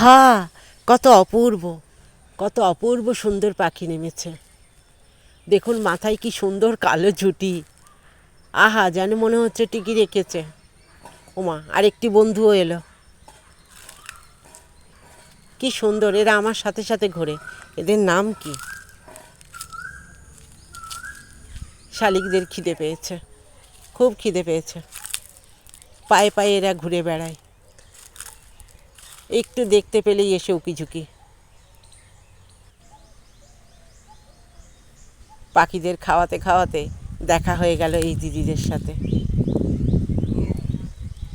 আহা, কত অপূর্ব কত অপূর্ব সুন্দর পাখি নেমেছে। দেখুন মাথায় কি সুন্দর কালো ঝুটি। আহা, যেন মনে হচ্ছে টিকি রেখেছে। ওমা, আরেকটি বন্ধুও এলো। কি সুন্দর, এরা আমার সাথে সাথে ঘোরে। এদের নাম কি? শালিকদের খিদে পেয়েছে। খুব খিদে পেয়েছে। পায়ে পায়ে এরা ঘুরে বেড়ায়। একটু দেখতে পেলেই এসে উকিঝুঁকি পাখিদের খাওয়াতে খাওয়াতে দেখা হয়ে গেল এই দিদিদের সাথে।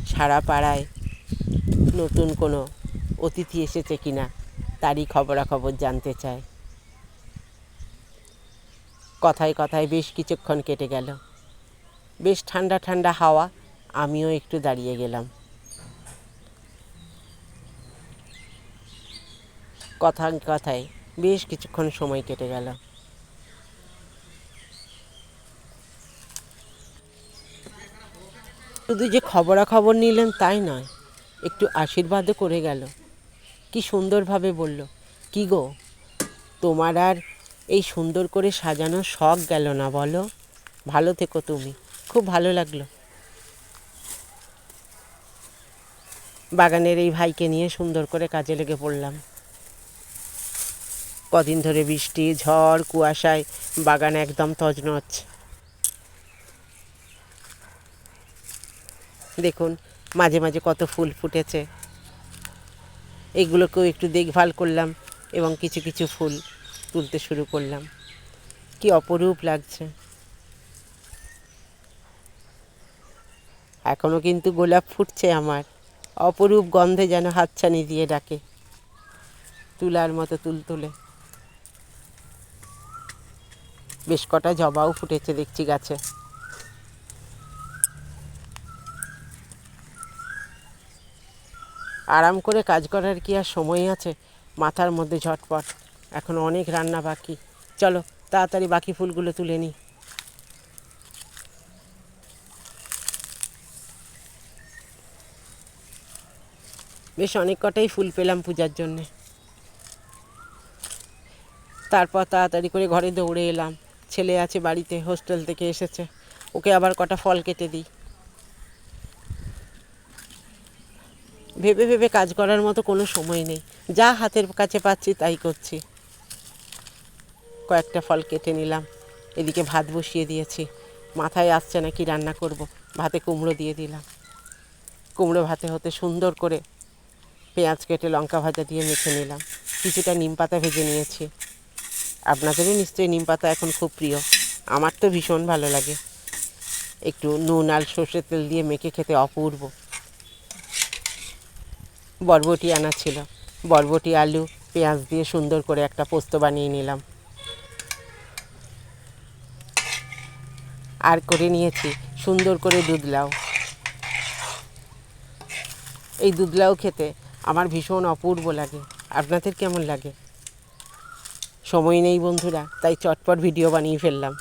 সারা পাড়ায় নতুন কোনো অতিথি এসেছে কিনা তারই খবরাখবর জানতে চায়। কথায় কথায় বেশ কিছুক্ষণ কেটে গেল। বেশ ঠান্ডা ঠান্ডা হাওয়া, আমিও একটু দাঁড়িয়ে গেলাম। কথা কথায় বেশ কিছুক্ষণ সময় কেটে গেল। শুধু যে খবরাখবর নিলেন তাই নয়, একটু আশীর্বাদও করে গেল। কি সুন্দরভাবে বলল, কি গো, তোমার আর এই সুন্দর করে সাজানো শখ গেল না বলো? ভালো থেকো তুমি, খুব ভালো লাগল। বাগানের এই ভাইকে নিয়ে সুন্দর করে কাজে লেগে পড়লাম। কদিন ধরে বৃষ্টি, ঝড়, কুয়াশায়, বাগান একদম তজনচ দেখুন, মাঝে মাঝে কত ফুল ফুটেছে। এগুলোকেও একটু দেখভাল করলাম এবং কিছু কিছু ফুল তুলতে শুরু করলাম। কি অপরূপ লাগছে। এখনও কিন্তু গোলাপ ফুটছে আমার। অপরূপ গন্ধে যেন হাতছানি দিয়ে ডাকে। তুলার মতো তুল তুলে বেশ কটা জবাও ফুটেছে দেখছি গাছে। আরাম করে কাজ করার কি আর সময় আছে? মাথার মধ্যে ঝটপট। এখন অনেক রান্না বাকি। চলো, তাড়াতাড়ি বাকি ফুলগুলো তুলে নিই। বেশ অনেক কটাই ফুল পেলাম পূজার জন্যে। তারপর তাড়াতাড়ি করে ঘরে দৌড়ে এলাম। ছেলে আছে বাড়িতে হোস্টেল থেকে এসেছে। ওকে আবার কটা ফল কেটে দিই। ভেবে ভেবে কাজ করার মতো কোনো সময় নেই। যা হাতের কাছে পাচ্ছি তাই করছি। কয়েকটা ফল কেটে নিলাম। এদিকে ভাত বসিয়ে দিয়েছি। মাথায় আসছে না কি রান্না করব। ভাতে কুমড়ো দিয়ে দিলাম। কুমড়ো ভাতে হতে সুন্দর করে পেঁয়াজ কেটে লঙ্কা ভাজা দিয়ে মেখে নিলাম। কিছুটা নিম পাতা ভেজে নিয়েছি। আপনাদেরও নিশ্চয়ই নিম পাতা এখন খুব প্রিয়। আমার তো ভীষণ ভালো লাগে। একটু নুন আর সর্ষের তেল দিয়ে মেখে খেতে অপূর্ব। বরবটি আনা ছিল। বরবটি, আলু, পেঁয়াজ দিয়ে সুন্দর করে একটা পোস্ত বানিয়ে নিলাম। আর করে নিয়েছি। সুন্দর করে দুধলাও। এই দুধলাও খেতে আমার ভীষণ অপূর্ব লাগে। আপনাদের কেমন লাগে? সময় নেই বন্ধুরা তাই চটপট ভিডিও বানিয়ে ফেললাম।